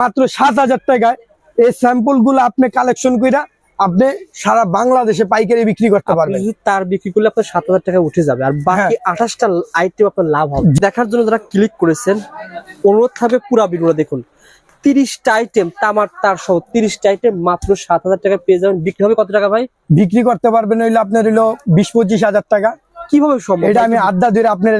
মাত্র সাত হাজার টাকায় এই স্যাম্পলগুলো আপনি কালেকশন কইরা আপনি সারা বাংলাদেশে পাইকারি বিক্রি করতে পারবেন। তার বিক্রি করলে আপনার সাত হাজার টাকা উঠে যাবে আর বাকি আঠাশটা আইটেম আপনার লাভ হবে। দেখার জন্য যারা ক্লিক করেছেন অনুরোধ থাকবে পুরা ভিডিওটা দেখুন। তিরিশটা আইটেম তামার তার সহ তিরিশটা আইটেম মাত্র সাত হাজার টাকা পেয়ে যাবেন। বিক্রি হবে কত টাকা ভাই? বিক্রি করতে পারবেন হইলে আপনার হইল বিশ পঁচিশ হাজার টাকা। কীভাবে সম্ভব? এটা আমি আড্ডা ধরে আপনার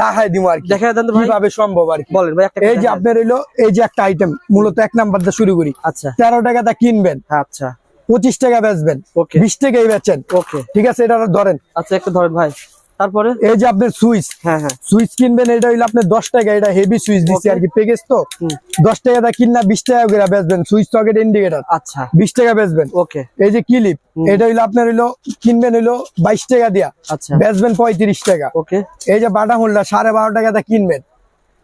দেখায় দিব আর কি। দেখা দেন ভাই। কীভাবে সম্ভব আর কি। বলেন ভাই এই যে আপনার হইল এই যে একটা আইটেম মূলত এক নাম্বার দিয়ে শুরু করি। আচ্ছা। তেরো টাকা দা কিনবেন আচ্ছা। পঁচিশ টাকা বেচবেন ওকে। বিশ টাকাই বেচেন। ওকে। ঠিক আছে এটা ধরেন। আচ্ছা একটা ধরেন ভাই। তারপরে? এই যে আপনার সুইচ হ্যাঁ হ্যাঁ। সুইচ কিনবেন এটা হইল আপনার দশ টাকা এটা হেভি সুইচ দিচ্ছি আর কি প্যাকেজ তো। দশ টাকা দা কিনা বিশ টাকা করে বেচবেন সুইচ সকেট ইন্ডিকেটার আচ্ছা। বিশ টাকা বেচবেন। ওকে এই যে ক্লিপ এটা হইল আপনার হইল কিনবেন হইল বাইশ টাকা দিয়া। আচ্ছা। বেচবেন পঁয়ত্রিশ টাকা। ওকে এই যে বাটা হোল্ডার সাড়ে বারো টাকা দা কিনবেন।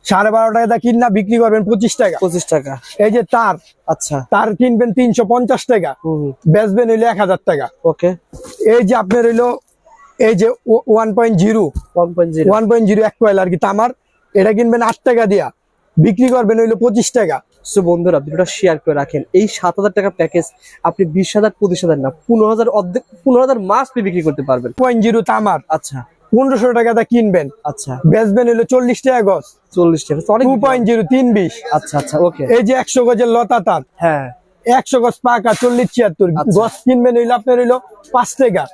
সাড়ে বারো টাকা দা কিনা বিক্রি করবেন পঁচিশ টাকা। পঁচিশ টাকা। এই যে তার আচ্ছা। তার কিনবেন তিনশো পঞ্চাশ টাকা। বেচবেন হইল এক হাজার টাকা। ওকে এই যে আপনার হইল এই যে one point zero one point zero এক কয়েল আর কি তামার এটা কিনবেন আট টাকা দিয়া। বিক্রি করবেন হইল পঁচিশ টাকা। সো বন্ধুরা ভিডিওটা শেয়ার করে রাখেন। এই সাত হাজার টাকা প্যাকেজ আপনি বিশ হাজার পঁচিশ হাজার না পনেরো হাজার অর্ধেক পনেরো হাজার মাস বিক্রি করতে পারবেন। পয়েন্ট জিরো তামার আচ্ছা। পনেরোশো টাকা দা কিনবেন। আচ্ছা। বেচবেন হইল চল্লিশ টাকা গজ। চল্লিশ টাকা টু পয়েন্ট জিরো তিন বিশ। আচ্ছা আচ্ছা ওকে এই যে একশো গজের লতা তার। হ্যাঁ। একশো গছ পাকা চল্লিশ ছিয়াত্তর গছ গজ কিনবেন হইল আপনার হইল পাঁচ টাকা।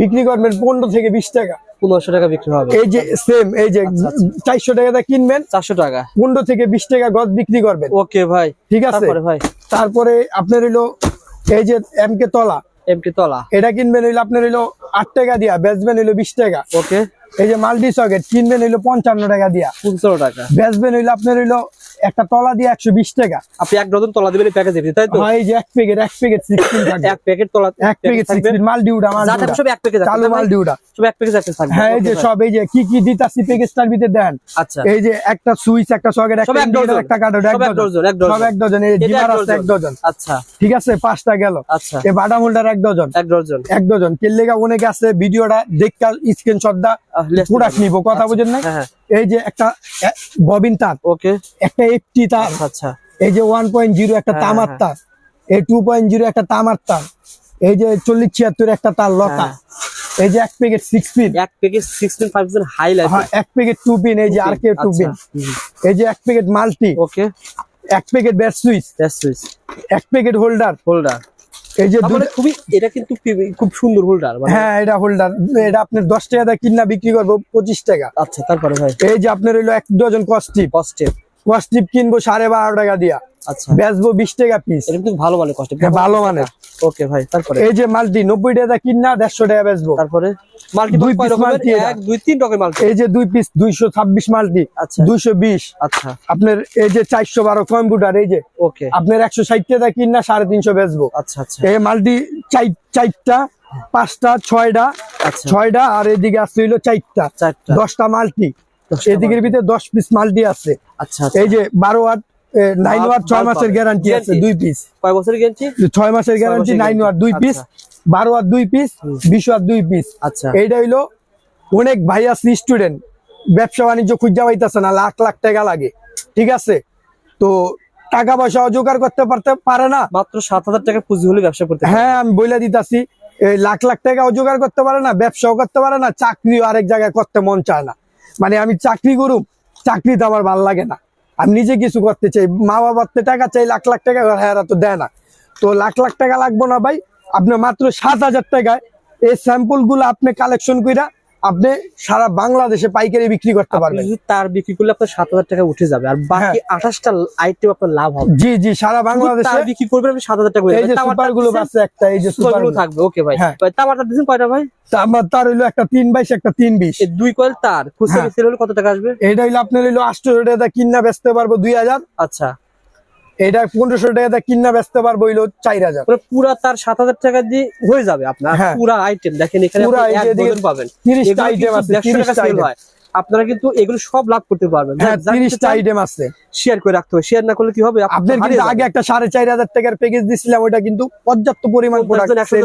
বিক্রি করবেন পনেরো থেকে বিশ টাকা। পনেরোশো টাকা বিক্রি হবে। এই যে সেম এই যে আচ্ছা, চারশো কিনবেন চারশো টাকা। পনেরো থেকে বিশ টাকা গজ বিক্রি করবেন। ওকে ভাই ঠিক আছে? তারপরে ভাই? তারপরে আপনার হইল এই যে এম কে তলা। এমটি তলা। এটা কিনবেন হইল আপনার হইল আট টাকা দিয়া বেচবেন হইল বিশ টাকা। ওকে। এই যে মাল্টি সকেট কিনবেন হইল পঞ্চান্ন টাকা দিয়া। পনেরো টাকা। বেচবেন হইল আপনার হইল একটা তলা দিয়ে একশো বিশ টাকা। আপনি এক ডজন তলা দিবেন প্যাকেজ তাই তো? হয় এই যে এক প্যাকেট এক প্যাকেট সিক্সটিন এক প্যাকেট তলা এক প্যাকেট সিক্সটিন মাল ডিউটা মাল সব এক প্যাকেজ চালু মাল ডিউটা সব এক প্যাকেজ থাকবে। হ্যাঁ এই যে সব এই যে কি কি দিতাছি প্যাকেজটার ভিতরে দেন। আচ্ছা। এই যে একটা সুইচ একটা সকেট একটা ডজন। একটা কার্ড এক ডজন। এক ডজন। সব এক ডজন এই জিমার আছে এক ডজন। আচ্ছা। ঠিক আছে পাঁচটা গেল। আচ্ছা। এই হোল্ডার এক ডজন। এক ডজন। এক ডজন। কেলেগা অনেকে আছে ভিডিওটা দেখতে স্ক্রিনশট দা প্রোডাক্ট নিব কথা বুঝেন না হ্যাঁ হ্যাঁ। এই যে একটা ববিন তার। ওকে একটা এইটটি তার। আচ্ছা আচ্ছা। এই যে ওয়ান পয়েন্ট জিরো একটা হ্যাঁ, তামার। তার। এই টু পয়েন্ট জিরো একটা তামার তার। এই যে চল্লিশ ছিয়াত্তর একটা তার লতা। এই যে এক প্যাকেট সিক্স পিন এক package sixteen five high life হ্যাঁ এক প্যাকেট টু পিন এই যে আর কে টু পিন এই যে এক প্যাকেট মাল্টি ওকে এক packet bat switch that's switch এক প্যাকেট হোল্ডার হোল্ডার এই যে তারপরে খুবই এটা কিন্তু খুব সুন্দর হোল্ডার মানে হ্যাঁ এটা হোল্ডার এটা আপনার দশ টাকা দিয়ে কিনা বিক্রি করব পঁচিশ টাকা। আচ্ছা তারপরে ভাই। এই যে আপনার হইল এক ডজন কস্টিপ। কস্টে কস্টিপ কিনবো সাড়ে বারো টাকা দিয়া। আচ্ছা। বেচবো বিশ টাকা পিস ভালো মানে কষ্ট হ্যাঁ, ভালো মানে ওকে ভাই তারপরে? এই যে মালটি নব্বই টাকা কিনা দেড়শো টাকা বেচবো। তারপরে? মালটি এই যে আপনার একশো ষাট টাকা কিনা সাড়ে তিনশো বেচবো। আচ্ছা আচ্ছা। এই মালটি চারটা পাঁচটা ছয়টা আচ্ছা। ছয়টা আর এদিকে আসতে হইল চারটা। দশটা মালটি। এদিকের ভিতরে দশ পিস মালটি আছে। আচ্ছা, আচ্ছা। এই যে বারো আট 9 ওয়াট 6 মাসের গ্যারান্টি আছে দুই পিস কয় বছরের গ্যারান্টি 6 মাসের গ্যারান্টি 9 ওয়াট দুই পিস 12 ওয়াট দুই পিস 20 ওয়াট দুই পিস আচ্ছা। এইটা হইল অনেক ভাই আছে স্টুডেন্ট ব্যবসা বাণিজ্য খুঁজা পাইতেছে না লাখ লাখ টাকা লাগে। ঠিক আছে? তো টাকা পয়সা জোগাড় করতে পারতে পারে না। মাত্র সাত হাজার টাকা পুঁজি হলে ব্যবসা করতে হ্যাঁ আমি বলে দিতাছি লাখ লাখ টাকা জোগাড় করতে পারে না ব্যবসাও করতে পারে না চাকরিও আরেক জায়গায় করতে মন চায় না। মানে আমি চাকরি করুম চাকরিতে আমার ভালো লাগে না। আমি নিজে কিছু করতে চাই। মা বাবার টাকা চাই, লাখ লাখ টাকা হ্যাঁ তো দেয় না। তো লাখ লাখ টাকা লাগবো না ভাই। আপনার মাত্র সাত হাজার টাকায় এই স্যাম্পলগুলো আপনি কালেকশন কইরা আপনি সারা বাংলাদেশে পাইকারি বিক্রি করতে পারবেন। তার বিক্রি করলে আপনার সাত হাজার টাকা উঠে যাবে। আর বাকি আঠাশটা আইটেম আপনার লাভ হবে। জি জি সারা বাংলাদেশে বিক্রি করবেন আপনি সাত হাজার টাকা হয়ে এই যে সুপারগুলো আছে একটা এই যে সুপারগুলো থাকবে ওকে ভাই। হ্যাঁ। দিচ্ছেন কয়টা ভাই? আমার তার হইল একটা তিন বাইশ একটা তিন বিশ। দুই কয়েল তার। খুচরা হ্যাঁ। সেল হলে কত টাকা আসবে? এটা হইল আপনার হইল আটশো টাকা কিনা বেচতে পারব দুই হাজার। আচ্ছা। এটা পনেরোশো টাকা কিনা বেচতে পারব হইল চার হাজার। মানে পুরা তার সাত হাজার টাকা দিয়ে হয়ে যাবে আপনার। হ্যাঁ। পুরা আইটেম দেখেন এখানে পাবেন। তিরিশটা আইটেম আছে তিরিশটা আইটেম আপনারা কিন্তু এগুলো সব লাভ করতে পারবেন। হ্যাঁ তিরিশটা আইটেম আছে। শেয়ার করে রাখতে হবে। শেয়ার না করলে কি হবে? কিন্তু আগে একটা সাড়ে চার হাজার টাকার প্যাকেজ দিছিলাম ওটা কিন্তু পর্যাপ্ত পরিমাণ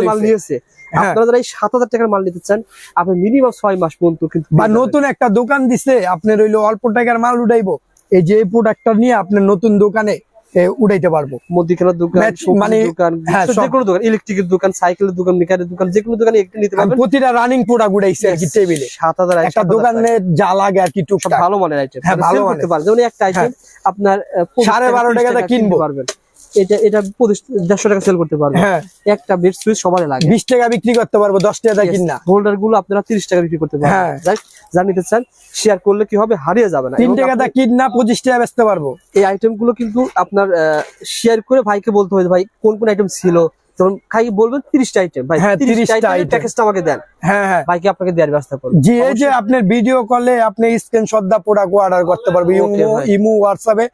মাল নিয়েছে। হ্যাঁ। আপনারা যারা এই সাত হাজার টাকার মাল নিতে চান আপনি মিনিমাম ছয় মাস পর্যন্ত কিন্তু বা নতুন একটা দোকান দিছে আপনার হইল অল্প টাকার মাল উঠাইবো। এই যে প্রোডাক্টটা নিয়ে আপনার নতুন দোকানে এ, উঠাইতে পারব। মুদিখানার দোকান মানে- হ্যাঁ, যে দোকান ইলেকট্রিকের দোকান সাইকেলের দোকান মেকারের দোকান যে কোনো দোকানে একটু নিতে পারবেন। প্রতিটা রানিং প্রোডাক্ট উঠাইছি আর কি টেবিলে সাত হাজার একটা দোকানে যা লাগে আর কি টুকটাক। ভালো মানের আইটেম হ্যাঁ, ভালো করতে। পারবেন। যেমন একটা আইটেম আপনার সাড়ে বারো টাকাতে কিনবো। পারবেন। এটা এটা দেড়শো টাকা সেল করতে পারবেন। হ্যাঁ। একটা বেড সুইচ সবারই লাগে। বিশ টাকা বিক্রি করতে পারব দশ টাকা কিন হোল্ডারগুলো আপনারা তিরিশ টাকা বিক্রি করতে পারবেন। হ্যাঁ। যা নিতে চান শেয়ার করলে কি হবে? হারিয়ে যাবে না। তিন টাকা আপনি- কিন না পঁচিশ টাকা বেচতে পারব। এই আইটেমগুলো কিন্তু আপনার শেয়ার করে ভাইকে বলতে হবে ভাই কোন কোন আইটেম ছিল? যেমন খাই বলবেন তিরিশটা আইটেম ভাই হ্যাঁ, 30 তিরিশটা টা আইটেম প্যাকেজটা আমাকে দেন। হ্যাঁ হ্যাঁ। ভাইকে আপনাকে দেওয়ার ব্যবস্থা করব। জি এই যে আপনার ভিডিও কলে আপনি স্ক্রিনশট দা প্রোডাক্ট অর্ডার করতে পারব। ইমো হোয়াটসঅ্যাপে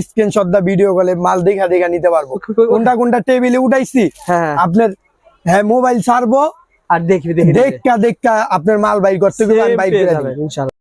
স্ক্রিনশট দা ভিডিও কলে মাল দেখা দেখা নিতে পারব। কোনটা কোনটা টেবিলে উঠাইছি? হ্যাঁ আপনার হ্যাঁ মোবাইল ছাড়বো। আর দেখবি দেখি দেখা আপনার মাল বাইর করতে গেলে বাইর করে যাবেন, দিবো। ইনশাল্লাহ